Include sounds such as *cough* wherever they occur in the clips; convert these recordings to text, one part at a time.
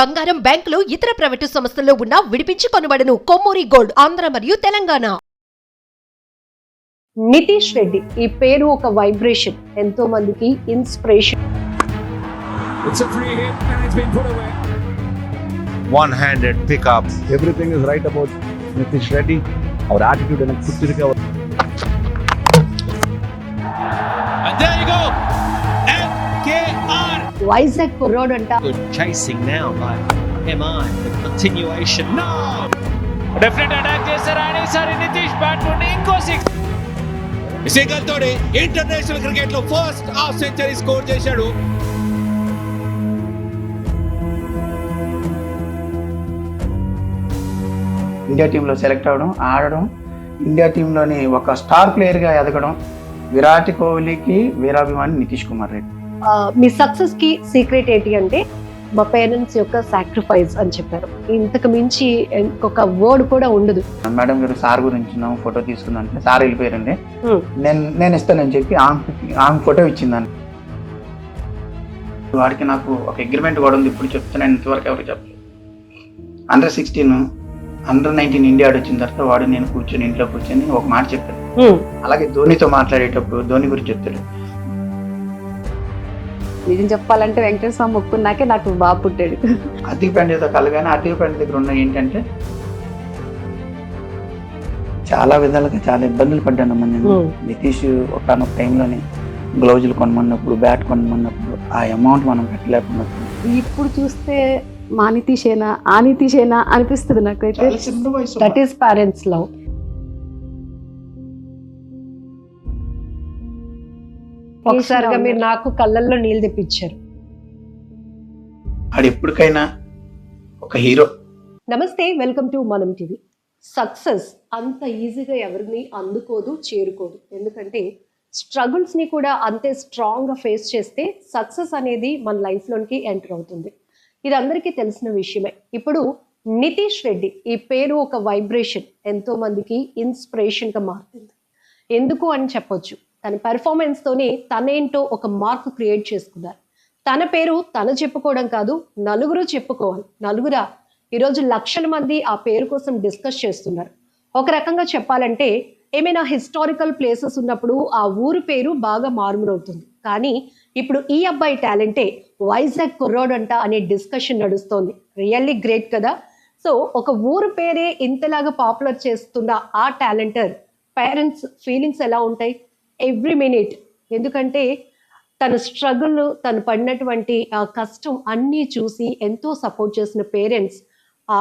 బంగారం బ్యాంకులు ఇతర ప్రైవేటు సంస్థల్లో ఉన్న విడిపించి కొనబడను. కొమ్మూరి గోల్డ్ ఆంధ్ర మరియు తెలంగాణ. నితీష్ రెడ్డి ఈ పేరు ఒక వైబ్రేషన్. ఎంతో మందికి inspiration. It's a free hit and it's been put away. one-handed pickup. everything is Vizag కుర్రోడ్ అంట Good chasing now by MI. The continuation. No. Definite attack చేశారు ఆయన ఈసారి నితీష్ బ్యాట్ నుండి ఇంకో సిక్స్ శేఖర్ తోడే ఇంటర్నేషనల్ క్రికెట్లో ఫస్ట్ హాఫ్ సెంచరీ స్కోర్ చేశాడు India టీంలో సెలెక్ట్ అవ్వడం ఆడడం ఇండియా టీంలోని ఒక స్టార్ ప్లేయర్గా ఎదగడం విరాట్ కోహ్లీకి వీరాభిమాని నితీష్ కుమార్ రెడ్డి మీ సక్సెస్కి సీక్రెట్ ఏంటి అంటే మా పేరెంట్స్ యొక్క సాక్రిఫైస్ అని చెప్పారు. ఇంతకు మించి ఇంకొక వర్డ్ కూడా ఉండదు. మేడం గారు సార్ గురించి ఫోటో తీసుకుందాం అంటే సార్ వెళ్ళిపోయారండి. నేను నేను ఇస్తానని చెప్పి ఆమె ఫోటో ఇచ్చిందండి. వాడికి నాకు ఒక అగ్రిమెంట్ కూడా ఉంది. ఇప్పుడు చెప్తున్నాను ఇంతవరకు ఎవరికి చెప్పలేదు. Under sixteen under nineteen India వచ్చిన తర్వాత వాడు నేను కూర్చొని ఇంట్లో కూర్చొని ఒక మాట చెప్పాను అలాగే ధోనితో మాట్లాడేటప్పుడు ధోని గురించి చెప్తాడు. నిజం చెప్పాలంటే వెంకటేశ్వర స్వామి మొక్కున్నాకే నాకు బాబు పుట్టాడు. అద్దెకి పెండతో కలగానే అద్దెకి పెండ దగ్గర ఉన్న ఏంటంటే చాలా విధాలుగా చాలా ఇబ్బందులు పడ్డానమ్మా నేను. నితీష్ ఒకనొక టైంలోనే గ్లౌజులు కొనమన్నప్పుడు బ్యాట్ కొనమన్నప్పుడు ఆ అమౌంట్ మనం పెట్టలేకున్నప్పుడు. ఇప్పుడు చూస్తే మా నితీషేనా ఆ నితీషేనా అనిపిస్తుంది నాకైతే. దట్ ఈస్ పేరెంట్స్ లవ్ ఒకసారిగా మీరు నాకు కళ్ళల్లో నీళ్ళు తెప్పించారు. ఆడు ఎప్పటికైనా ఒక హీరో. నమస్తే welcome to Manam TV. Success అంత ఈజీగా ఎవరిని అందుకోదు చేరుకోదు. ఎందుకంటే struggles ని కూడా అంతే స్ట్రాంగ్గా ఫేస్ చేస్తే సక్సెస్ అనేది మన లైఫ్లోనికి ఎంటర్ అవుతుంది. ఇది అందరికీ తెలిసిన విషయమే. ఇప్పుడు నితీష్ రెడ్డి ఈ పేరు ఒక వైబ్రేషన్ ఎంతో మందికి ఇన్స్పిరేషన్గా మారుతుంది. ఎందుకు అని చెప్పొచ్చు? తన పెర్ఫార్మెన్స్తోనే తోనే తనేంటో ఒక మార్క్ క్రియేట్ చేసుకున్నారు. తన పేరు తను చెప్పుకోవడం కాదు నలుగురు చెప్పుకోవాలి. నలుగురా? ఈరోజు లక్షల మంది ఆ పేరు కోసం డిస్కస్ చేస్తున్నారు. ఒక రకంగా చెప్పాలంటే ఏమైనా హిస్టారికల్ ప్లేసెస్ ఉన్నప్పుడు ఆ ఊరు పేరు బాగా మారుమరవుతుంది కానీ ఇప్పుడు ఈ అబ్బాయి టాలెంటే వైజాగ్ కుర్రోడ్ అంట అనే డిస్కషన్ నడుస్తోంది. రియల్లీ గ్రేట్ కదా? సో ఒక ఊరు పేరే ఇంతలాగా పాపులర్ చేస్తున్న ఆ టాలెంటర్ పేరెంట్స్ ఫీలింగ్స్ ఎలా ఉంటాయి? Every minute. ఎందుకంటే తన స్ట్రగుల్ తను పడినటువంటి ఆ కష్టం అన్నీ చూసి ఎంతో సపోర్ట్ చేసిన పేరెంట్స్ ఆ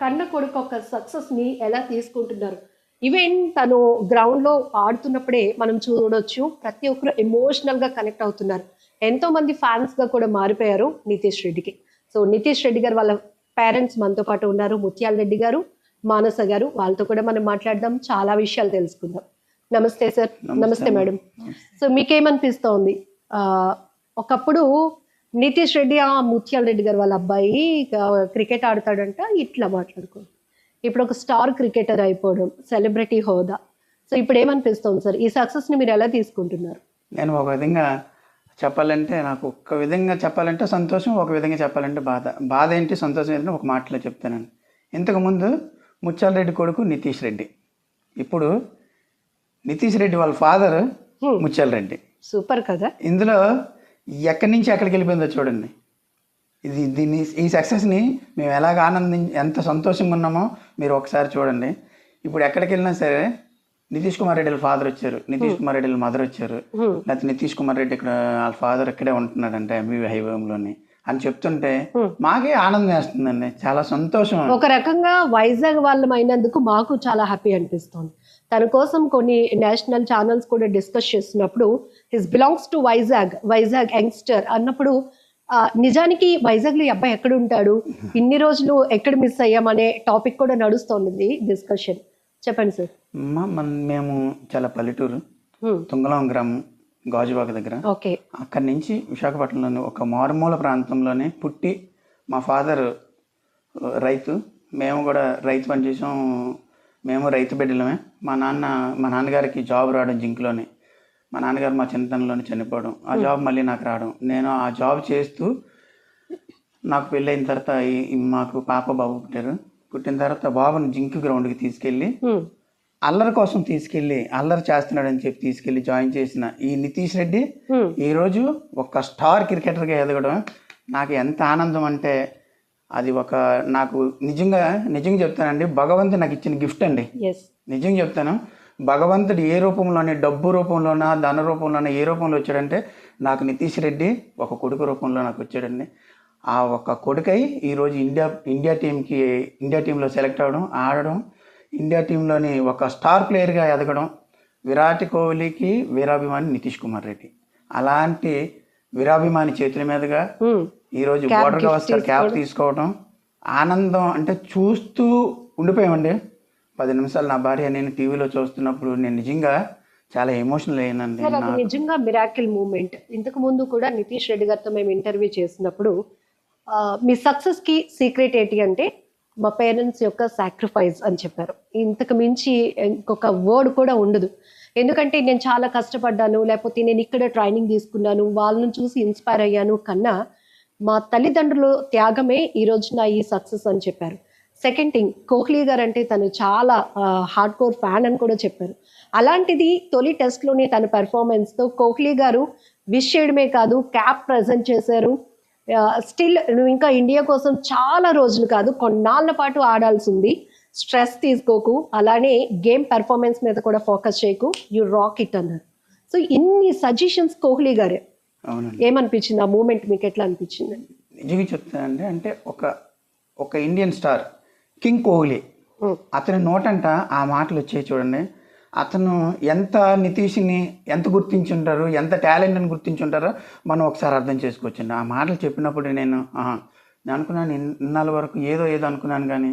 కన్న కొడుకు ఒక సక్సెస్ని ఎలా తీసుకుంటున్నారు? ఈవెన్ తను గ్రౌండ్లో ఆడుతున్నప్పుడే మనం చూడొచ్చు ప్రతి ఒక్కరు ఎమోషనల్గా కనెక్ట్ అవుతున్నారు. ఎంతో మంది ఫ్యాన్స్గా కూడా మారిపోయారు నితీష్ రెడ్డికి. సో నితీష్ రెడ్డి గారు వాళ్ళ పేరెంట్స్ మనతో పాటు ఉన్నారు ముత్యాల రెడ్డి గారు మానస గారు వాళ్ళతో కూడా మనం మాట్లాడదాం చాలా విషయాలు తెలుసుకుందాం. నమస్తే సార్ నమస్తే మేడం. సో మీకేమనిపిస్తోంది? ఒకప్పుడు నితీష్ రెడ్డి ఆ ముత్యాల రెడ్డి గారు వాళ్ళ అబ్బాయి క్రికెట్ ఆడతాడంట ఇట్లా మాట్లాడుకో ఇప్పుడు ఒక స్టార్ క్రికెటర్ అయిపోవడం సెలబ్రిటీ హోదా. సో ఇప్పుడు ఏమనిపిస్తుంది సార్ ఈ సక్సెస్ని మీరు ఎలా తీసుకుంటున్నారు? నేను ఒక విధంగా చెప్పాలంటే నాకు ఒక విధంగా చెప్పాలంటే సంతోషం ఒక విధంగా చెప్పాలంటే బాధ. బాధ ఏంటి సంతోషం ఏంటంటే ఒక మాటలో చెప్తానండి ఇంతకుముందు ముత్యాల రెడ్డి కొడుకు నితీష్ రెడ్డి. ఇప్పుడు నితీష్ రెడ్డి వాళ్ళ ఫాదర్ Hmm. ముత్యాల రెడ్డి సూపర్ కదా? ఇందులో ఎక్కడి నుంచి ఎక్కడికి వెళ్ళిపోయిందో చూడండి. ఇది దీన్ని ఈ సక్సెస్ని మేము ఎలాగ ఆనంది ఎంత సంతోషంగా ఉన్నామో మీరు ఒకసారి చూడండి. ఇప్పుడు ఎక్కడికి వెళ్ళినా సరే నితీష్ కుమార్ రెడ్డి వాళ్ళ ఫాదర్ వచ్చారు. నితీష్ కుమార్ రెడ్డి వాళ్ళ మదర్ వచ్చారు. Hmm. లేకపోతే నితీష్ కుమార్ రెడ్డి ఇక్కడ వాళ్ళ ఫాదర్ ఇక్కడే ఉంటున్నాడంటే ఎంబీబీ హైవేలోని అని చెప్తుంటే. మాకే ఆనందం వేస్తుందండి. చాలా సంతోషం ఒక రకంగా వైజాగ్ వాళ్ళం అయినందుకు మాకు చాలా హ్యాపీ అనిపిస్తోంది. తన కోసం కొన్ని నేషనల్ ఛానల్స్ కూడా డిస్కస్ చేస్తున్నప్పుడు his belongs to Vizag Vizag youngster అన్నప్పుడు నిజానికి వైజాగ్లో ఈ అబ్బాయి ఎక్కడ ఉంటాడు? ఇన్ని రోజులు ఎక్కడ మిస్ అయ్యామనే టాపిక్ కూడా నడుస్తోంది డిస్కషన్. చెప్పండి సార్. మేము చాలా పల్లెటూరు. తుంగలం గ్రామం. గాజువాక దగ్గర. ఓకే. అక్కడి నుంచి విశాఖపట్నంలోని ఒక మారుమూల ప్రాంతంలోనే పుట్టి మా ఫాదర్ రైతు. మేము కూడా రైతు పని చేసాం మేము రైతు బిడ్డలమే. మా నాన్న మా నాన్నగారికి జాబ్ రావడం జింక్లోనే. మా నాన్నగారు మా చిన్నతనంలోనే చనిపోవడం. ఆ జాబ్ మళ్ళీ నాకు రావడం. నేను ఆ జాబ్ చేస్తూ నాకు పెళ్ళైన తర్వాత మాకు పాప బాబు పుట్టారు. పుట్టిన తర్వాత బాబుని జింక్ గ్రౌండ్కి తీసుకెళ్ళి. అల్లరి కోసం తీసుకెళ్ళి అల్లరి చేస్తున్నాడని చెప్పి తీసుకెళ్ళి జాయిన్ చేసిన ఈ నితీష్ రెడ్డి హ్మ్. ఈరోజు ఒక స్టార్ క్రికెటర్గా ఎదగడం నాకు ఎంత ఆనందం అంటే అది ఒక నాకు నిజంగా నిజంగా చెప్తానండి భగవంతుడు నాకు ఇచ్చిన గిఫ్ట్ అండి. నిజంగా చెప్తాను భగవంతుడు ఏ రూపంలోనే డబ్బు రూపంలోనా ధన రూపంలోనా ఏ రూపంలో వచ్చాడంటే నాకు నితీష్ రెడ్డి ఒక కొడుకు రూపంలో నాకు వచ్చాడండి. ఆ ఒక కొడుకై ఈరోజు ఇండియా ఇండియా టీంకి ఇండియా టీంలో సెలెక్ట్ అవ్వడం ఆడడం ఇండియా టీంలోని ఒక స్టార్ ప్లేయర్గా ఎదగడం విరాట్ కోహ్లీకి వీరాభిమాని నితీష్ కుమార్ రెడ్డి. అలాంటి వీరాభిమాని చేతుల మీదుగా. ఈరోజు బోర్డర్ గవస్కర్ క్యాప్ తీసుకోవడం ఆనందం అంటే చూస్తూ ఉండిపోయామండి. పది నిమిషాలు నా భార్య నేను టీవీలో చూస్తున్నప్పుడు నేను నిజంగా చాలా ఎమోషనల్ నాకు నిజంగా మిరాకిల్ మూమెంట్. ఇంతకు ముందు కూడా నితీష్ రెడ్డి గారితో మేము ఇంటర్వ్యూ చేసినప్పుడు మీ సక్సెస్కి సీక్రెట్ ఏంటి అంటే మా పేరెంట్స్ యొక్క సాక్రిఫైస్ అని చెప్పారు. ఇంతకు మించి ఇంకొక వర్డ్ కూడా ఉండదు. ఎందుకంటే నేను చాలా కష్టపడ్డాను లేకపోతే నేను ఇక్కడ ట్రైనింగ్ తీసుకున్నాను వాళ్ళని చూసి ఇన్స్పైర్ అయ్యాను కన్నా మా తల్లిదండ్రుల త్యాగమే ఈ నా ఈ సక్సెస్ అని చెప్పారు. సెకండ్ థింగ్ కోహ్లీ గారు అంటే తను చాలా హార్డ్ కోర్ ఫ్యాన్ అని కూడా చెప్పారు. అలాంటిది తొలి టెస్ట్లోనే తన పెర్ఫార్మెన్స్తో కోహ్లీ గారు విష్ చేయడమే కాదు క్యాప్ ప్రజెంట్ చేశారు. స్టిల్ నువ్వు ఇంకా ఇండియా కోసం చాలా రోజులు కాదు కొన్నాళ్ళ పాటు ఆడాల్సి ఉంది. స్ట్రెస్ తీసుకోకు అలానే గేమ్ పెర్ఫార్మెన్స్ మీద కూడా ఫోకస్ చేయకు. యు రాక్ ఇట్ అన్నారు. సో ఇన్ని సజెషన్స్ కోహ్లీ గారే. ఏమనిపించింది? ఆ మూమెంట్ మీకు ఎట్లా అనిపించింది? నిజంగా చెప్తానండి అంటే ఒక ఒక ఇండియన్ స్టార్ కింగ్ కోహ్లీ. అతని నోటంట ఆ మాటలు వచ్చాయి చూడండి. అతను ఎంత నితీష్ని ఎంత గుర్తించుంటారు ఎంత టాలెంట్ని గుర్తించుంటారో మనం ఒకసారి అర్థం చేసుకోవచ్చండి. ఆ మాటలు చెప్పినప్పుడు నేను అనుకున్నాను ఇన్- ఇన్నాళ్ళ వరకు ఏదో ఏదో అనుకున్నాను కానీ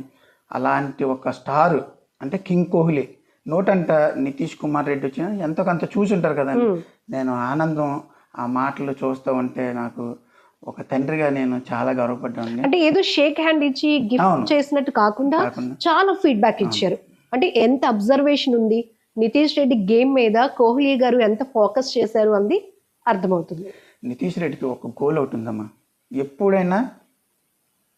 అలాంటి ఒక స్టార్ అంటే కింగ్ కోహ్లీ నోటంట నితీష్ కుమార్ రెడ్డి వచ్చిన ఎంతో కొంత చూసుంటారు కదండి నేను ఆనందం ఆ మాటలు చూస్తూ ఉంటే నాకు ఒక తండ్రిగా నేను చాలా గర్వపడ్డాను అంటే ఏదో షేక్ హ్యాండ్ ఇచ్చి గిఫ్ట్. చేసినట్టు కాకుండా. చాలా ఫీడ్బ్యాక్ ఇచ్చారు. అంటే ఎంత అబ్జర్వేషన్ ఉంది నితీష్ రెడ్డి గేమ్ మీద కోహ్లీ గారు ఎంత ఫోకస్ చేశారు అంది అర్థమవుతుంది. నితీష్ రెడ్డికి ఒక గోల్ ఉందమ్మా. ఎప్పుడైనా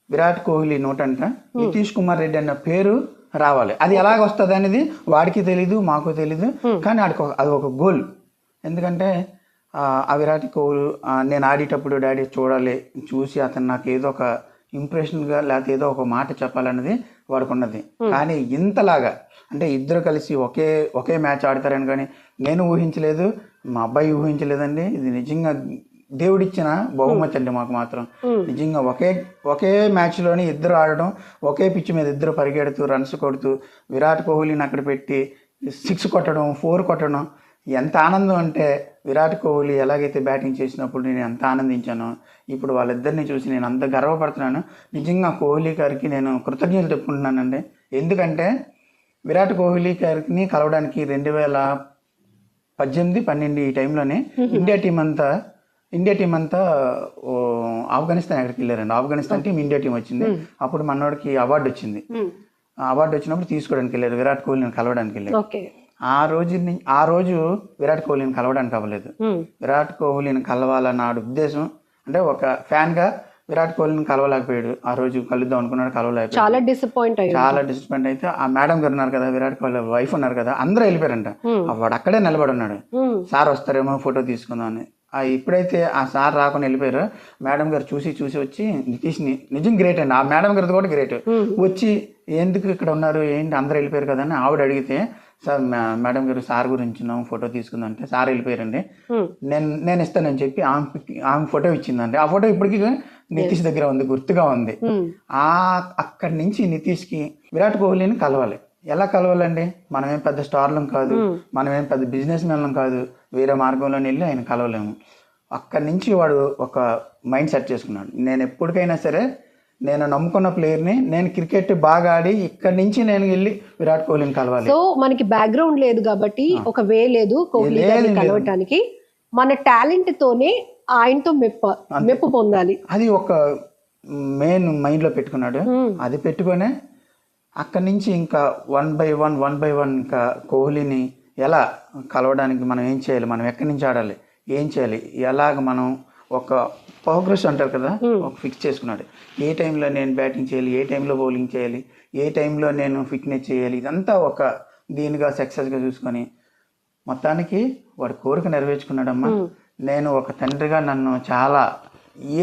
విరాట్ కోహ్లీ నోటంట నితీష్ కుమార్ రెడ్డి అన్న పేరు రావాలి. అది ఎలాగ వస్తుంది అనేది వాడికి తెలీదు మాకు తెలీదు కానీ ఆడికి అది ఒక గోల్. ఎందుకంటే ఆ, విరాట్ కోహ్లీ నేను ఆడేటప్పుడు డాడీ చూడాలి చూసి అతను నాకు ఏదో ఒక ఇంప్రెషన్గా లేకపోతే ఏదో ఒక మాట చెప్పాలన్నది వాడికి ఉన్నది కానీ ఇంతలాగా అంటే ఇద్దరు కలిసి ఒకే ఒకే మ్యాచ్ ఆడతారని కానీ నేను ఊహించలేదు మా అబ్బాయి ఊహించలేదండి. ఇది నిజంగా దేవుడిచ్చిన బహుమతి అండి మాకు మాత్రం. నిజంగా ఒకే ఒకే మ్యాచ్లోని ఇద్దరు ఆడడం ఒకే పిచ్ మీద ఇద్దరు పరిగెడుతూ రన్స్ కొడుతూ విరాట్ కోహ్లీని అక్కడ పెట్టి సిక్స్ కొట్టడం ఫోర్ కొట్టడం ఎంత ఆనందం అంటే విరాట్ కోహ్లీ ఎలాగైతే బ్యాటింగ్ చేసినప్పుడు నేను ఎంత ఆనందించానో ఇప్పుడు వాళ్ళిద్దరిని చూసి నేను అంత గర్వపడుతున్నాను. నిజంగా కోహ్లీ గారికి నేను కృతజ్ఞతలు చెప్పుకుంటున్నానండి. ఎందుకంటే విరాట్ కోహ్లీ గారిని కలవడానికి రెండు వేల పద్దెనిమిది పన్నెండు ఈ టైంలోనే ఇండియా టీం అంతా ఇండియా టీం అంతా ఆఫ్ఘనిస్తాన్ ఎక్కడికి వెళ్ళారండి. ఆఫ్ఘనిస్తాన్ టీం ఇండియా టీం వచ్చింది. అప్పుడు మనోడికి అవార్డు వచ్చింది. అవార్డు వచ్చినప్పుడు తీసుకోవడానికి వెళ్ళారు. విరాట్ కోహ్లీని కలవడానికి వెళ్ళారు. ఆ రోజు ఆ రోజు విరాట్ కోహ్లీని కలవడానికి అవ్వలేదు. విరాట్ కోహ్లీని కలవాలన్న ఉద్దేశం అంటే ఒక ఫ్యాన్గా విరాట్ కోహ్లీని కలవలేకపోయాడు. ఆ రోజు కలుద్దాం అనుకున్నాడు కలవలేకపోయాడు. చాలా డిసప్పాయింట్ చాలా డిసప్పాయింట్ అయితే ఆ మేడం గారు ఉన్నారు కదా విరాట్ కోహ్లీ వైఫ్ ఉన్నారు కదా అందరూ వెళ్ళిపోయారంట. వాడు అక్కడే నిలబడి ఉన్నాడు. సార్ వస్తారేమో ఫోటో తీసుకుందాం అని. ఆ ఎప్పుడైతే ఆ సార్ రాకుండా వెళ్ళిపోయారో. మేడం గారు చూసి చూసి వచ్చి నితీష్ని నిజం గ్రేట్ అండి. ఆ మేడం గారిది కూడా గ్రేట్ వచ్చి ఎందుకు ఇక్కడ ఉన్నారు? ఏంటి? అందరూ వెళ్ళిపోయారు కదా అని ఆవిడ అడిగితే సార్ మేడం గారు సార్ గురించి ఫోటో తీసుకుందాం అంటే సార్ వెళ్ళిపోయారండి. నేను నేను ఇస్తానని చెప్పి ఆమె ఆమె ఫోటో ఇచ్చిందండి. ఆ ఫోటో ఇప్పటికీ నితీష్ దగ్గర ఉంది గుర్తుగా ఉంది. ఆ అక్కడి నుంచి నితీష్కి విరాట్ కోహ్లీని కలవాలి. ఎలా కలవాలండి? మనమేం పెద్ద స్టార్లం కాదు. మనమేం పెద్ద బిజినెస్ మెన్లం కాదు. వేరే మార్గంలో వెళ్ళి ఆయన కలవలేము. అక్కడి నుంచి వాడు ఒక మైండ్ సెట్ చేసుకున్నాడు. నేను ఎప్పటికైనా సరే నేను నమ్ముకున్న ప్లేయర్ని నేను క్రికెట్ బాగా ఆడి ఇక్కడి నుంచి నేను వెళ్ళి విరాట్ కోహ్లీని కలవాలి. సో మనకి బ్యాక్గ్రౌండ్ లేదు కాబట్టి ఒక వే లేదు కోహ్లీ గారిని. కలవటానికి. మన టాలెంట్ తోనే ఆయనతో మెప్ప మెప్పు పొందాలి. అది ఒక మెయిన్ మైండ్లో పెట్టుకున్నాడు. అది పెట్టుకొనే అక్కడి నుంచి ఇంకా one by one one by one ఇంకా కోహ్లీని ఎలా కలవడానికి మనం ఏం చేయాలి? మనం ఎక్కడి నుంచి ఆడాలి? ఏం చేయాలి? ఎలాగ మనం ఒక ప్రోగ్రెస్ అంటారు కదా ఒక ఫిక్స్ చేసుకున్నాడు. ఏ టైంలో నేను బ్యాటింగ్ చేయాలి ఏ టైంలో బౌలింగ్ చేయాలి ఏ టైంలో నేను ఫిట్నెస్ చేయాలి ఇదంతా ఒక దీనిగా సక్సెస్గా చూసుకొని మొత్తానికి వాడు కోరిక నెరవేర్చుకున్నాడమ్మా. నేను ఒక తండ్రిగా నన్ను చాలా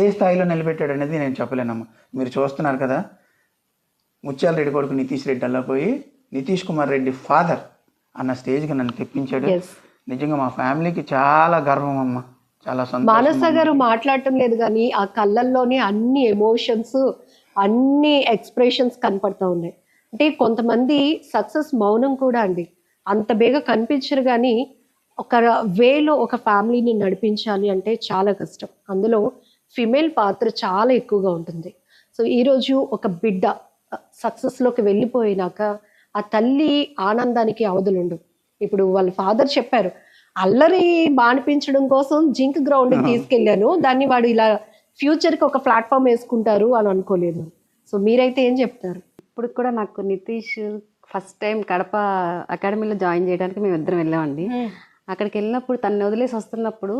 ఏ స్థాయిలో నిలబెట్టాడు అనేది నేను చెప్పలేనమ్మా. మీరు చూస్తున్నారు కదా ముత్యాల రెడ్డి కొడుకు నితీష్ రెడ్డి అలా పోయి నితీష్ కుమార్ రెడ్డి ఫాదర్ అన్న స్టేజ్కి నన్ను తెప్పించాడు. నిజంగా మా ఫ్యామిలీకి చాలా గర్వం అమ్మ. చాలా మానస గారు మాట్లాడటం లేదు కానీ ఆ కళ్ళల్లోనే అన్ని ఎమోషన్స్ అన్ని ఎక్స్ప్రెషన్స్ కనపడతా ఉన్నాయి. అంటే కొంతమంది సక్సెస్ మౌనం కూడా అండి. అంత బేగా కనిపించరు కానీ ఒక వేలో ఒక ఫ్యామిలీని నడిపించాలి అంటే చాలా కష్టం. అందులో ఫిమేల్ పాత్ర చాలా ఎక్కువగా ఉంటుంది. సో ఈరోజు ఒక బిడ్డ సక్సెస్లోకి వెళ్ళిపోయినాక ఆ తల్లి ఆనందానికి అవధులుండు ఇప్పుడు వాళ్ళ ఫాదర్ చెప్పారు అల్లరి మానిపించడం కోసం జింక్ గ్రౌండ్ తీసుకెళ్ళాను. దాన్ని వాడు ఇలా ఫ్యూచర్కి ఒక ప్లాట్ఫామ్ వేసుకుంటారు అని అనుకోలేదు. సో మీరైతే ఏం చెప్తారు? ఇప్పుడు కూడా నాకు నితీష్ ఫస్ట్ టైం కడప అకాడమీలో జాయిన్ చేయడానికి మేము ఇద్దరం వెళ్ళామండి అక్కడికి వెళ్ళినప్పుడు తను వదిలేసి వస్తున్నప్పుడు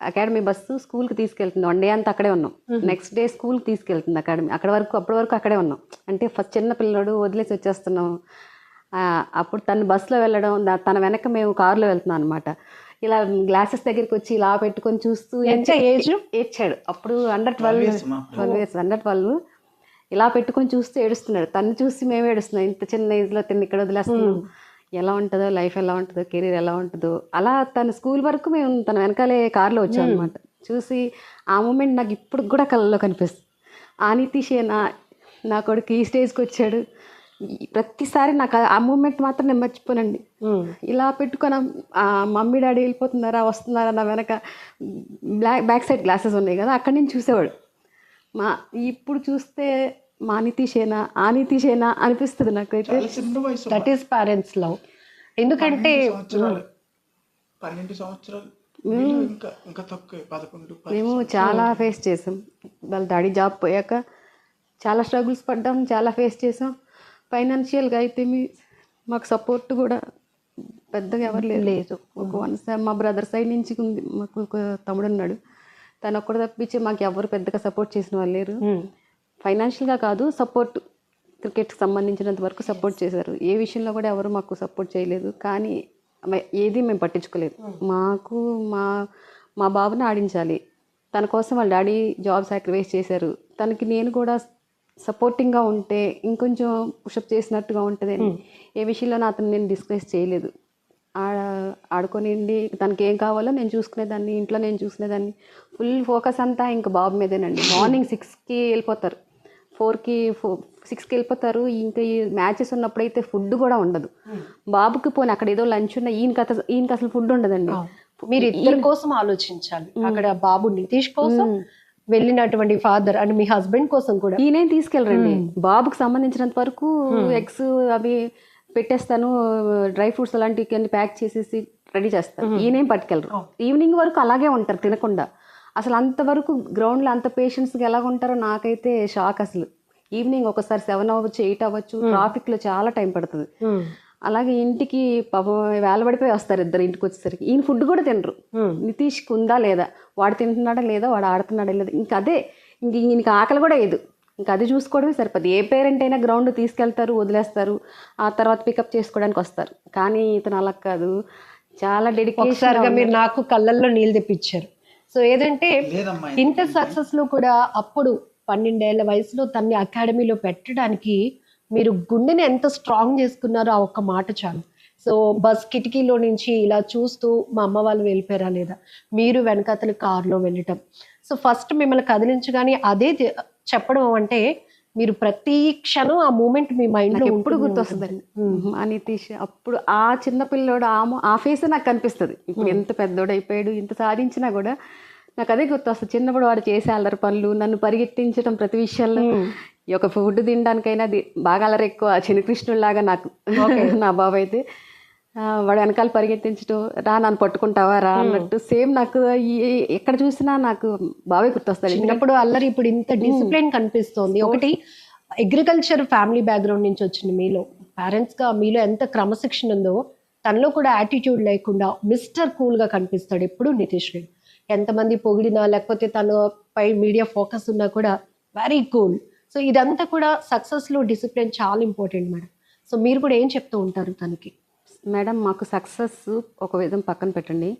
అకాడమీ బస్సు స్కూల్కి తీసుకెళ్తుంది. వన్ డే అంతా అక్కడే ఉన్నాం. నెక్స్ట్ డే స్కూల్కి తీసుకెళ్తుంది అకాడమీ. అక్కడ వరకు అప్పటి వరకు అక్కడే ఉన్నాం. అంటే ఫస్ట్ చిన్న పిల్లడు వదిలేసి వచ్చేస్తున్నాం. అప్పుడు తను బస్సులో వెళ్ళడం తన వెనక మేము కారులో వెళ్తున్నాం అనమాట ఇలా గ్లాసెస్ దగ్గరికి వచ్చి ఇలా పెట్టుకొని చూస్తూ ఎంత ఏజ్? ఏడ్చాడు. అప్పుడు under twelve. Twelve years under twelve ఇలా పెట్టుకొని చూస్తూ ఏడుస్తున్నాడు. తను చూసి మేము ఏడుస్తున్నాం. ఇంత చిన్న ఏజ్లో తిని ఇక్కడ వదిలేస్తున్నాం. ఎలా ఉంటుందో లైఫ్ ఎలా ఉంటుందో కెరీర్ ఎలా ఉంటుందో. అలా తన స్కూల్ వరకు మేము తన వెనకాలే కార్లో వచ్చాం అనమాట చూసి ఆ మూమెంట్ నాకు ఇప్పుడు కూడా కళ్ళలో కనిపిస్తుంది. ఆ నితీషే నా నా కొడుకు ఈ స్టేజ్కి వచ్చాడు. ప్రతిసారి నాకు ఆ- మూమెంట్ మాత్రం నేను మర్చిపోనండి. ఇలా పెట్టుకొని ఆ మమ్మీ డాడీ వెళ్ళిపోతున్నారా వస్తున్నారా నా వెనక బ్లాక్ బ్యాక్ సైడ్ గ్లాసెస్ ఉన్నాయి కదా అక్కడి నుంచి చూసేవాడు. మా ఇప్పుడు చూస్తే మా నితీషేనా ఆ నితీషేనా అనిపిస్తుంది నాకైతే. చిన్న వయసు దట్ ఈస్ పేరెంట్స్ లవ్ ఎందుకంటే పన్నెండు సంవత్సరాలు. మేము చాలా ఫేస్ చేసాం. వాళ్ళ డాడీ జాబ్ పోయాక చాలా స్ట్రగుల్స్ పడ్డాం చాలా ఫేస్ చేసాం. ఫైనాన్షియల్గా అయితే మీ మాకు సపోర్ట్ కూడా పెద్దగా ఎవరు లేదు లేదు. ఒక వన్ సైడ్ మా బ్రదర్ సైడ్ నుంచి ఉంది మాకు ఒక తమ్ముడు ఉన్నాడు తను ఒక్కడు తప్పించి మాకు ఎవరు పెద్దగా సపోర్ట్ చేసిన వాళ్ళు లేరు. ఫైనాన్షియల్గా కాదు సపోర్ట్ క్రికెట్కి సంబంధించినంత వరకు సపోర్ట్ చేశారు. ఏ విషయంలో కూడా ఎవరు మాకు సపోర్ట్ చేయలేదు. కానీ ఏది మేము పట్టించుకోలేదు. మాకు మా మా బాబుని ఆడించాలి. తన కోసం వాళ్ళ డాడీ జాబ్ సాక్రిఫైస్ చేశారు. తనకి నేను కూడా సపోర్టింగ్గా ఉంటే ఇంకొంచెం పుషప్ చేసినట్టుగా ఉంటుంది ఏ విషయంలో అతను నేను డిస్కస్ చేయలేదు. ఆడ ఆడుకొనిండి తనకి ఏం కావాలో నేను చూసుకునేదాన్ని ఇంట్లో నేను చూసుకునేదాన్ని. ఫుల్ ఫోకస్ అంతా ఇంకా బాబు మీదేనండి. మార్నింగ్ సిక్స్కి వెళ్ళిపోతారు. ఫోర్కి ఫో సిక్స్కి వెళ్ళిపోతారు. ఇంకా ఈ మ్యాచెస్ ఉన్నప్పుడు అయితే ఫుడ్ కూడా ఉండదు. బాబుకి పోనీ అక్కడ ఏదో లంచ్ ఉన్న ఈయనకి అసలు ఈయనకి అసలు ఫుడ్ ఉండదండి. మీరు ఇద్దరి కోసం ఆలోచించాలి. అక్కడ బాబు నితీష్ కోసం వెళ్ళినటువంటి ఫాదర్ అండ్ మీ హస్బెండ్ కోసం కూడా. ఈయనేం తీసుకెళ్ళరండి? బాబుకి సంబంధించినంత వరకు ఎగ్స్ అవి పెట్టేస్తాను డ్రై ఫ్రూట్స్ అలాంటివి ప్యాక్ చేసేసి రెడీ చేస్తాను ఈయనేం పట్టుకెళ్ళరు. ఈవినింగ్ వరకు అలాగే ఉంటారు తినకుండా. అసలు అంతవరకు గ్రౌండ్లో అంత పేషెంట్స్గా ఎలా ఉంటారో నాకైతే షాక్ అసలు. ఈవినింగ్ ఒకసారి సెవెన్ అవ్వచ్చు ఎయిట్ అవ్వచ్చు ట్రాఫిక్లో చాలా టైం పడుతుంది. అలాగే ఇంటికి పాపం వేలబడిపోయి వస్తారు ఇద్దరు ఇంటికి వచ్చేసరికి. ఈయన ఫుడ్ కూడా తినరు. నితీష్కి ఉందా లేదా? వాడు తింటున్నాడా లేదా? వాడు ఆడుతున్నాడా లేదా? ఇంకా అదే ఇంక ఈయనకి ఆకలి కూడా లేదు ఇంకా అది చూసుకోవడమే సరిపోదు. ఏ పేరెంట్ అయినా గ్రౌండ్ తీసుకెళ్తారు వదిలేస్తారు ఆ తర్వాత పికప్ చేసుకోవడానికి వస్తారు. కానీ ఇతను అలా కాదు. చాలా డెడికేషన్ మీరు నాకు కళ్ళల్లో నీళ్ళు తెప్పించారు. సో ఏదంటే లేదమ్మా, ఇంత సక్సెస్లో కూడా అప్పుడు పన్నెండేళ్ళ వయసులో తన్ని అకాడమీలో పెట్టడానికి మీరు గుండెని ఎంత స్ట్రాంగ్ చేసుకున్నారో ఆ ఒక్క మాట చాలు. సో బస్ కిటికీలో నుంచి ఇలా చూస్తూ మా అమ్మ వాళ్ళు వెళ్ళిపోయారా లేదా? మీరు వెనకాతల కారులో వెళ్ళటం. సో ఫస్ట్ మిమ్మల్ని కదిలించగానే అదే చెప్పడం అంటే మీరు ప్రతి క్షణం ఆ మూమెంట్ మీ మైండ్ ఎప్పుడు గుర్తొస్తుందండి. ఆ నితీష్ అప్పుడు ఆ చిన్న పిల్లోడు ఆ ఆ ఫేస్ నాకు కనిపిస్తుంది. ఇప్పుడు ఎంత పెద్దోడు అయిపోయాడు ఇంత సాధించినా కూడా నాకు అదే గుర్తొస్తుంది. చిన్నప్పుడు వాడు చేసే అల్లరి పనులు నన్ను పరిగెత్తించడం ప్రతి విషయంలో ఈ యొక్క ఫుడ్ తినడానికైనా బాగా అల్లరి ఎక్కువ. శనికృష్ణుడిలాగా నాకు *laughs* నా బాబు అయితే వాడు వెనకాల పరిగెత్తించడం రా నన్ను పట్టుకుంటావా? రా అన్నట్టు సేమ్ నాకు ఎక్కడ చూసినా నాకు బావే గుర్తొస్తాడు చిన్నప్పుడు అల్లరి ఇప్పుడు ఇంత డిసిప్లిన్ కనిపిస్తోంది. ఒకటి అగ్రికల్చర్ ఫ్యామిలీ బ్యాక్గ్రౌండ్ నుంచి వచ్చింది మీలో. పేరెంట్స్గా మీలో ఎంత క్రమశిక్షణ ఉందో తనలో కూడా యాటిట్యూడ్ లేకుండా మిస్టర్ కూల్గా కనిపిస్తాడు ఎప్పుడు నితీష్ రెడ్డి ఎంతమంది పొగిడినా లేకపోతే తన పై మీడియా ఫోకస్ ఉన్నా కూడా వెరీ కూల్ సో ఇదంతా కూడా సక్సెస్లో డిసిప్లిన్ చాలా ఇంపార్టెంట్ మేడం సో మీరు కూడా ఏం చెప్తూ ఉంటారు తనకి? మేడం మాకు సక్సెస్ ఒక విధం పక్కన పెట్టండి.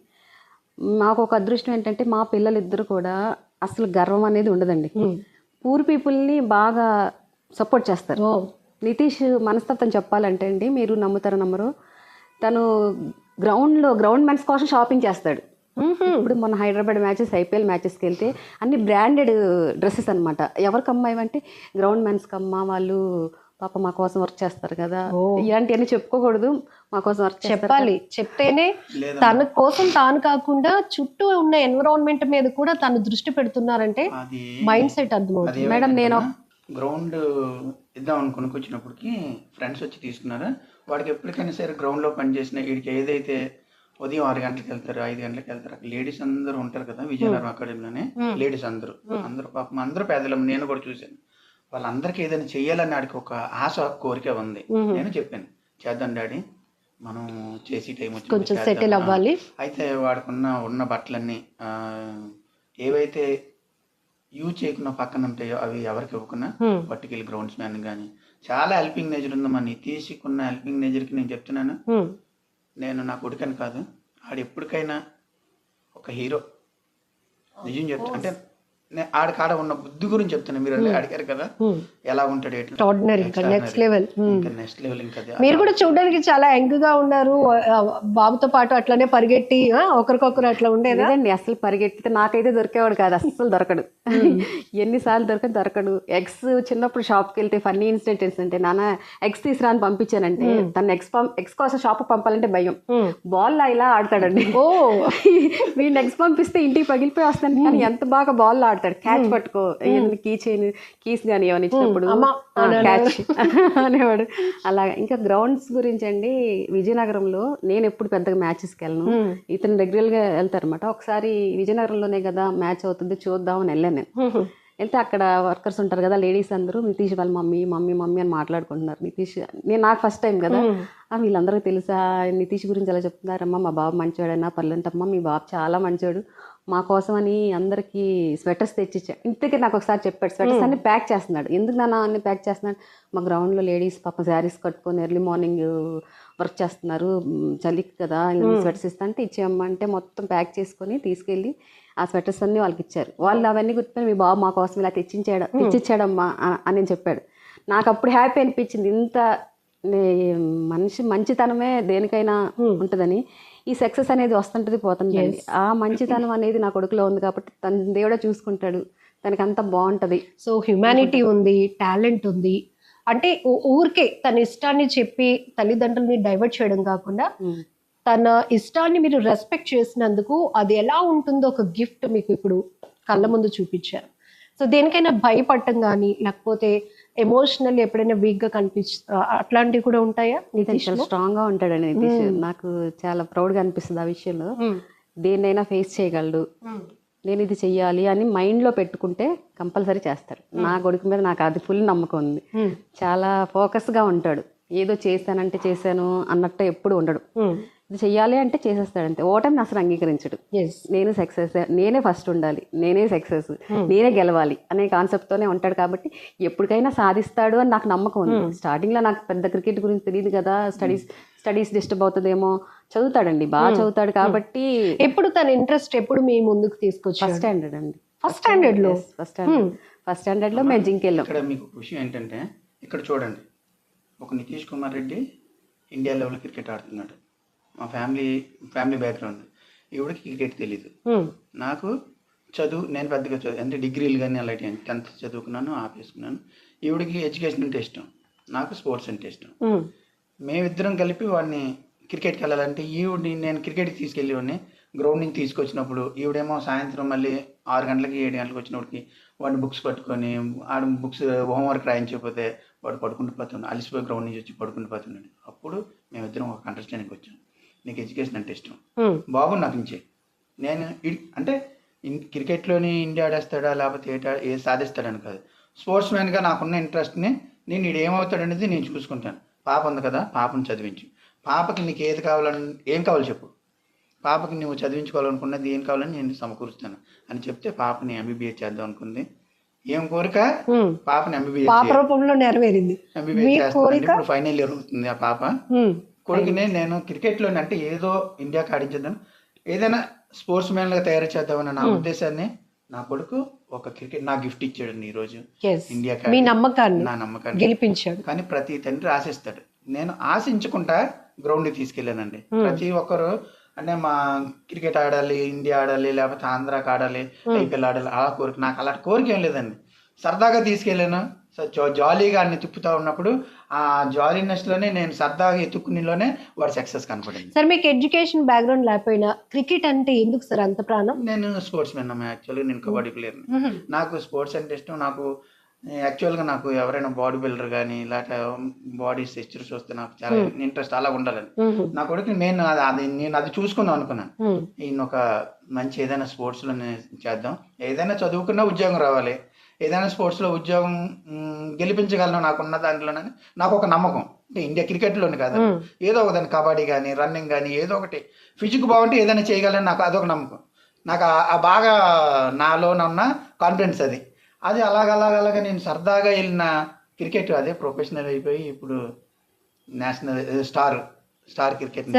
మాకు ఒక అదృష్టం ఏంటంటే మా పిల్లలిద్దరు కూడా అసలు గర్వం అనేది ఉండదండి. పూర్ పీపుల్ని బాగా సపోర్ట్ చేస్తారు. నితీష్ మనస్తత్వం చెప్పాలంటే అండి మీరు నమ్ముతారో నమ్మరు తను గ్రౌండ్లో గ్రౌండ్ మెన్స్ కోసం షాపింగ్ చేస్తాడు. ఇప్పుడు మన హైదరాబాద్ మ్యాచెస్ ఐపీఎల్ మ్యాచెస్కి వెళ్తే అన్ని బ్రాండెడ్ డ్రెస్సెస్ అనమాట ఎవరికి అమ్మాయి అంటే గ్రౌండ్ మెన్స్కి అమ్మ వాళ్ళు పాప మా కోసం వర్క్ చేస్తారు కదా. ఇలాంటివన్నీ చెప్పుకోకూడదు. మా కోసం వర్క్ చెప్పాలి. చెప్తేనే తన కోసం తాను కాకుండా చుట్టూ ఉన్న ఎన్విరాన్మెంట్ మీద కూడా తను దృష్టి పెడుతున్నారంటే మైండ్ సెట్ అర్థమవుతుంది మేడం, నేను గ్రౌండ్ ఇద్దాం అనుకుని వచ్చినప్పటికి ఫ్రెండ్స్ వచ్చి తీసుకున్నారు? వాడికి ఎప్పటికైనా సరే గ్రౌండ్లో పనిచేసిన వీడికి ఏదైతే ఉదయం ఆరు గంటలకు వెళ్తారు ఐదు గంటలకు వెళ్తారు. లేడీస్ అందరూ ఉంటారు కదా విజయనగరం అకాడమీలోనే. లేడీస్ అందరూ. అందరూ పాపం అందరూ పేదలం నేను కూడా చూశాను. వాళ్ళందరికీ ఏదైనా చెయ్యాలని ఆడికి ఒక ఆశ కోరిక ఉంది. నేను చెప్పాను చేద్దాం డాడీ మనం చేసి టైం వచ్చి కొంచెం settle అవ్వాలి. అయితే వాడుకున్న ఉన్న బట్టలన్నీ ఏవైతే యూజ్ చేయకుండా పక్కన ఉంటాయో అవి ఎవరికి ఇవ్వకుండా పట్టుకెళ్ళి గ్రౌండ్స్ మ్యాన్ కానీ చాలా హెల్పింగ్ నేచర్ ఉంది మన నితీష్కి ఉన్న హెల్పింగ్ నేచర్కి నేను చెప్తున్నాను. నేను నా కొడుకని కాదు. ఆడు ఎప్పటికైనా ఒక హీరో. నిజం చెప్తా. అంటే ఆడికాడ ఉన్న బుద్ధి గురించి చెప్తాను మీరు అడిగారు కదా. ఎలా ఉంటాడు ఎట్లా level. ఇంకా నెక్స్ట్ లెవెల్ ఇంకా మీరు కూడా చూడడానికి చాలా యంగ్గా ఉన్నారు బాబుతో పాటు అట్లనే పరిగెట్టి ఒకరికొకరు అట్లా ఉండేదా? లేదండి అసలు పరిగెత్తితే నాకైతే దొరికేవాడు కాదు అస్సలు దొరకడు. *laughs* ఎన్నిసార్లు దొరకదు దొరకడు. ఎగ్స్ చిన్నప్పుడు షాప్కి వెళ్తే ఫన్నీ ఇన్సిడెంట్ ఏంటంటే నాన్న ఎగ్స్ తీసుకురా అని పంపించానంటే తన ఎగ్స్ ఎగ్స్ కోసం షాప్ పంపాలంటే భయం. బాల్ ఇలా ఆడతాడండి. ఓ. *laughs* వీడిని ఎగ్స్ పంపిస్తే ఇంటికి పగిలిపోయి వస్తాను. కానీ ఎంత బాగా బాల్ ఆడతాడు క్యాచ్ పట్టుకో కీ చైన్ కీస్ కానీ ఏమైనా ఇచ్చినప్పుడు క్యాచ్ *laughs* అనేవాడు. అలా ఇంకా గ్రౌండ్స్ గురించి అండి విజయనగరంలో నేను ఎప్పుడు పెద్దగా మ్యాచెస్కి వెళ్ళను. ఇతను రెగ్యులర్గా వెళ్తారనమాట ఒకసారి విజయనగరంలోనే కదా మ్యాచ్ అవుతుంది చూద్దామని వెళ్ళాను నేను. వెళ్తే అక్కడ వర్కర్స్ ఉంటారు కదా లేడీస్ అందరూ నితీష్ వాళ్ళ మమ్మీ మమ్మీ మమ్మీ అని మాట్లాడుకుంటున్నారు. నితీష్ నేను నాకు ఫస్ట్ టైం కదా ఆ, వీళ్ళందరికీ తెలుసా నితీష్ గురించి ఎలా చెప్తున్నారమ్మా మా బాబు మంచివాడన్నా పర్లేంటమ్మా మీ బాబు చాలా మంచివాడు మా కోసం అని అందరికీ స్వెటర్స్ తెచ్చిచ్చా. ఇంతకీ నాకు ఒకసారి చెప్పాడు స్వెటర్స్ అన్ని ప్యాక్ చేస్తున్నాడు. ఎందుకు నాన్న అన్ని ప్యాక్ చేస్తున్నాడు? మా గ్రౌండ్లో లేడీస్ పాప శారీస్ కట్టుకొని ఎర్లీ మార్నింగ్ వర్క్ చేస్తున్నారు చలికి కదా స్వెటర్స్ ఇస్తా అంటే ఇచ్చేయమ్మా అంటే మొత్తం ప్యాక్ చేసుకొని తీసుకెళ్ళి ఆ స్వెటర్స్ అన్ని వాళ్ళకి ఇచ్చారు. వాళ్ళు అవన్నీ గుర్తుపెట్టి మీ బాబు మా కోసం ఇలా తెచ్చించాడు తెచ్చిచ్చాడమ్మా అని నేను చెప్పాడు. నాకు అప్పుడు హ్యాపీ అనిపించింది. ఇంత మనిషి మంచితనమే దేనికైనా ఉంటుందని. ఈ సక్సెస్ అనేది వస్తుంటది పోతుంటుంది. ఆ మంచితనం అనేది నా కొడుకులో ఉంది కాబట్టి తన దేవుడే చూసుకుంటాడు. తనకి అంతా బాగుంటది. సో హ్యుమానిటీ ఉంది టాలెంట్ ఉంది. అంటే ఊరికే తన ఇష్టాన్ని చెప్పి తల్లిదండ్రులని డైవర్ట్ చేయడం కాకుండా తన ఇష్టాన్ని మీరు రెస్పెక్ట్ చేసినందుకు అది ఎలా ఉంటుందో ఒక గిఫ్ట్ మీకు ఇప్పుడు కళ్ళ ముందు చూపించారు. సో దేనికైనా భయపడటం కానీ లేకపోతే ఎమోషనల్ ఎప్పుడైనా వీక్గా కనిపించ అట్లాంటివి కూడా ఉంటాయా నితీష్ చాలా స్ట్రాంగ్గా ఉంటాడండి నితీష్. నాకు చాలా ప్రౌడ్గా అనిపిస్తుంది ఆ విషయంలో. దేన్నైనా ఫేస్ చేయగలడు. నేను ఇది చెయ్యాలి అని మైండ్లో పెట్టుకుంటే కంపల్సరీ చేస్తాడు నా కొడుకు మీద నాకు అది ఫుల్ నమ్మకం ఉంది. చాలా ఫోకస్గా ఉంటాడు. ఏదో చేశానంటే చేశాను అన్నట్టు ఎప్పుడు ఉండడు. ఇది చెయ్యాలి అంటే చేసేస్తాడు అంతే. ఓటమి అసలు అంగీకరించడు. ఎస్ నేను సక్సెస్ నేనే ఫస్ట్ ఉండాలి. నేనే సక్సెస్ నేనే గెలవాలి అనే కాన్సెప్ట్ తోనే ఉంటాడు కాబట్టి ఎప్పటికైనా సాధిస్తాడు అని నాకు నమ్మకం ఉంది. స్టార్టింగ్లో నాకు పెద్ద క్రికెట్ గురించి తెలియదు కదా. స్టడీస్ స్టడీస్ డిస్టర్బ్ అవుతుందేమో. చదువుతాడండి. బాగా చదువుతాడు కాబట్టి ఎప్పుడు తన ఇంట్రెస్ట్ ఎప్పుడు మీ ముందుకు తీసుకొచ్చారు ఫస్ట్ స్టాండర్డ్ అండి. ఫస్ట్ స్టాండర్డ్లో? ఫస్ట్ స్టాండర్డ్ ఫస్ట్ స్టాండర్డ్లో మేము జింకెళ్ళాం ఇక్కడ మీకు విషయం ఏంటంటే ఇక్కడ చూడండి. ఒక Nitish Kumar Reddy India level cricket ఆడుతున్నాడు. మా ఫ్యామిలీ ఫ్యామిలీ బ్యాక్గ్రౌండ్ ఈవిడికి క్రికెట్ తెలీదు. నాకు చదువు నేను పెద్దగా చదువు అంటే డిగ్రీలు కానీ అలాంటి టెన్త్ చదువుకున్నాను ఆపేసుకున్నాను. ఈవిడికి ఎడ్యుకేషన్ అంటే ఇష్టం. నాకు స్పోర్ట్స్ అంటే ఇష్టం. మేమిద్దరం కలిపి వాడిని క్రికెట్కి వెళ్ళాలంటే ఈవిడిని నేను క్రికెట్కి తీసుకెళ్ళేవాడిని. గ్రౌండ్ నుంచి తీసుకొచ్చినప్పుడు ఈవిడేమో సాయంత్రం మళ్ళీ ఆరు గంటలకి ఏడు గంటలకు వచ్చినప్పటికి వాడిని బుక్స్ పట్టుకొని ఆడ బుక్స్ హోంవర్క్ రాయించకపోతే వాడు పడుకుంటూ పోతున్నాడు అలిసిపోయి గ్రౌండ్ నుంచి వచ్చి పడుకుంటూ పోతున్నాడు అప్పుడు మేమిద్దరం ఒక అండర్స్టాండింగ్కి వచ్చాం. నీకు ఎడ్యుకేషన్ అంటే ఇష్టం. బాబు నాకు నుంచే. నేను అంటే క్రికెట్లోని ఇండియా ఆడేస్తాడా లేకపోతే ఏటా ఏ సాధిస్తాడని కాదు. స్పోర్ట్స్ మ్యాన్గా నాకున్న ఇంట్రెస్ట్ని నేను ఈడు ఏమవుతాడనేది నేను చూసుకుంటాను. పాప ఉంది కదా పాపను చదివించు. పాపకి నీకు ఏది కావాలని ఏం కావాలి చెప్పు. పాపకి నువ్వు చదివించుకోవాలనుకున్నది ఏం కావాలని నేను సమకూరుస్తాను. అని చెప్తే పాపని ఎంబీబీఎస్ చేద్దాం అనుకుంది. ఏం కోరిక. పాపని ఎంబీబీఎస్ రూపంలో నెరవేరింది. ఫైనల్ ఇయర్ అవుతుంది ఆ పాప. కొడుకునే నేను క్రికెట్లో అంటే ఏదో ఇండియాకి ఆడించేద్దాం. ఏదైనా స్పోర్ట్స్ మ్యాన్గా తయారు చేద్దామన్న నా ఉద్దేశాన్ని నా కొడుకు ఒక క్రికెట్ నా గిఫ్ట్ ఇచ్చాడు ఈ రోజు. ఇండియాకి మీ ఆడి- నమ్మకాన్ని నా నమ్మకాన్ని. గెలిపించాడు. కానీ ప్రతి తండ్రి ఆశిస్తాడు. నేను ఆశించుకుంటా గ్రౌండ్ తీసుకెళ్ళానండి. ప్రతి ఒక్కరు అంటే మా క్రికెట్ ఆడాలి ఇండియా ఆడాలి లేకపోతే ఆంధ్రాకి ఆడాలి ఐపీఎల్ ఆడాలి అలా కోరిక నాకు అలాంటి కోరిక ఏం లేదండి. సరదాగా తీసుకెళ్ళాను. సో జా- జాలీగా అన్ని తిప్పుతా ఉన్నప్పుడు ఆ జాలీనెస్లోనే నేను సరదాగా ఎత్తుకునిలోనే వాడు సక్సెస్ కనపడింది. సార్ మీకు ఎడ్యుకేషన్ బ్యాక్గ్రౌండ్ లేకపోయినా క్రికెట్ అంటే ఎందుకు సార్ అంత ప్రాణం? నేను స్పోర్ట్స్ మెన్ యాక్చువల్గా నేను కబడ్డీ ప్లేయర్. నాకు స్పోర్ట్స్ అంటే ఇష్టం. నాకు యాక్చువల్గా నాకు ఎవరైనా బాడీ బిల్డర్ కానీ ఇలాంటి బాడీ స్ట్రక్చర్ చూస్తే నాకు చాలా ఇంట్రెస్ట్ అలా ఉండాలని. నా కొడుకు నేను అది నేను అది చూసుకుందాం అనుకున్నాను. ఈయన ఒక మంచి ఏదైనా స్పోర్ట్స్లో చేద్దాం. ఏదైనా చదువుకున్నా ఉద్యోగం రావాలి. ఏదైనా స్పోర్ట్స్లో ఉద్యోగం గెలిపించగలను నాకున్న దాంట్లోనే నాకు ఒక నమ్మకం. అంటే ఇండియా క్రికెట్లోని కాదు ఏదో ఒక దాని కబడ్డీ కానీ రన్నింగ్ కానీ ఏదో ఒకటి. ఫిజిక్ బాగుంటే ఏదైనా చేయగలని నాకు అదొక నమ్మకం. నాకు ఆ- బాగా నాలో ఉన్న కాన్ఫిడెన్స్ అది. అది అలాగ అలాగ అలాగ నేను సరదాగా వెళ్ళిన క్రికెట్ అదే ప్రొఫెషనల్ అయిపోయి ఇప్పుడు నేషనల్ స్టార్ స్టార్ క్రికెట్.